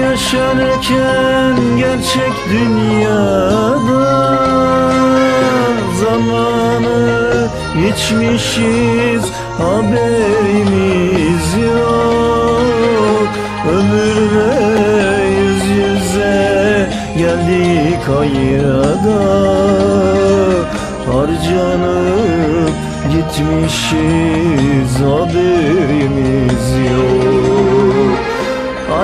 Yaşarken gerçek dünyada Zamanı içmişiz haberimiz yok. Ömürle yüz yüze geldik hayrada Harcanıp gitmişiz haberimiz yok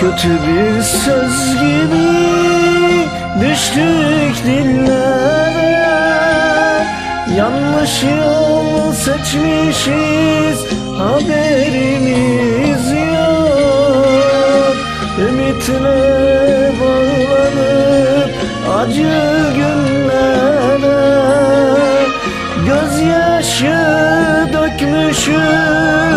Kötü bir söz gibi düştük dillere. Yanlış yol seçmişiz haberimiz yok. Ümitle bağlanıp acı günlere. Gözyaşı dökmüşüz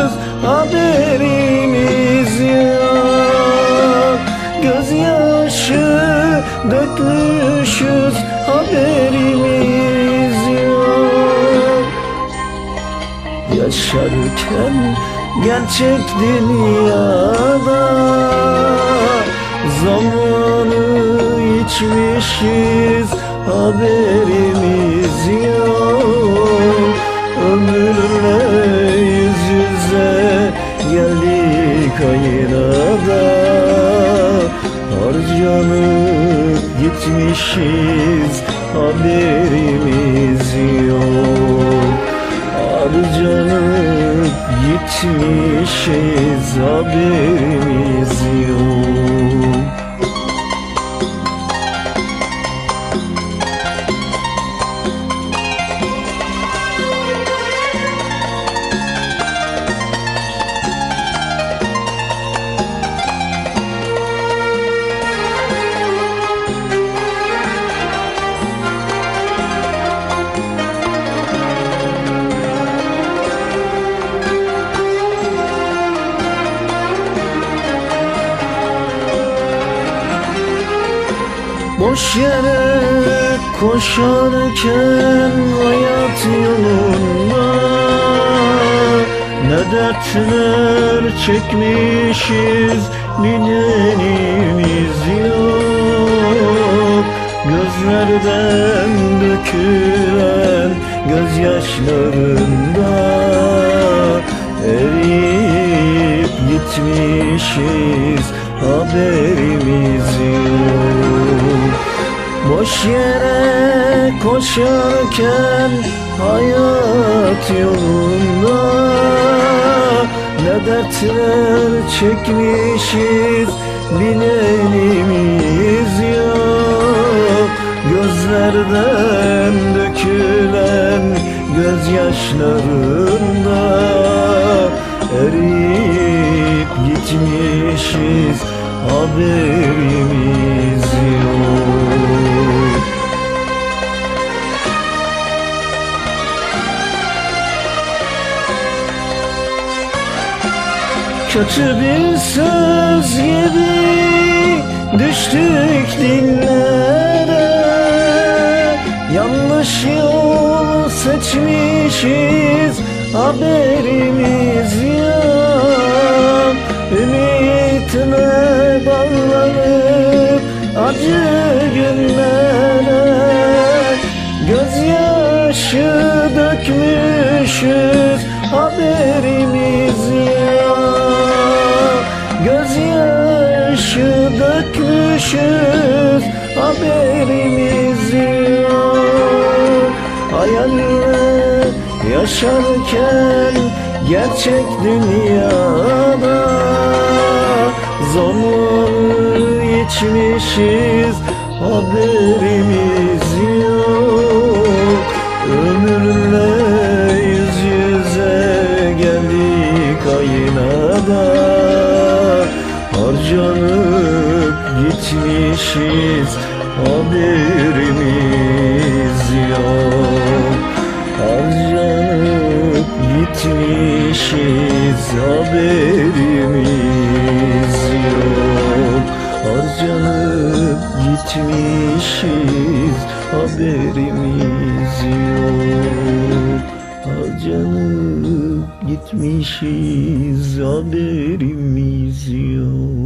dökmüşüz haberimiz yok. Yaşarken gerçek dünyada Zamanı içmişiz haberimiz yok. Ömürle yüz yüze geldik aynada Harcanıp gitmişiz haberimiz yok. Harcanıp gitmişiz haberimiz yok Boş yere koşarken hayat yolunda. Ne dertler çekmişiz bilenimiz yok. Gözlerden dökülen gözyaşlarında Eriyip gitmişiz haberimiz yok Boş yere koşarken hayat yolunda Ne dertler çekmişiz bilenimiz yok. Gözlerden dökülen gözyaşlarında Eriyip gitmişiz haberimiz Kötü bir söz gibi düştük dillere Yanlış yol seçmişiz haberimiz yok. Ümitine bağlanıp acı günlere. Gözyaşı dökmüşüz haberimiz Başı döküşüz haberimiz yok. Hayalle yaşarken gerçek dünyada Zamanı içmişiz haberimiz yok. Ömürle yüz yüze geldik aynada Harcanıp gitmişiz haberimiz yok. Harcanıp gitmişiz haberimiz yok. Harcanıp gitmişiz haberimiz yok. Harcanıp gitmişiz haberimiz yok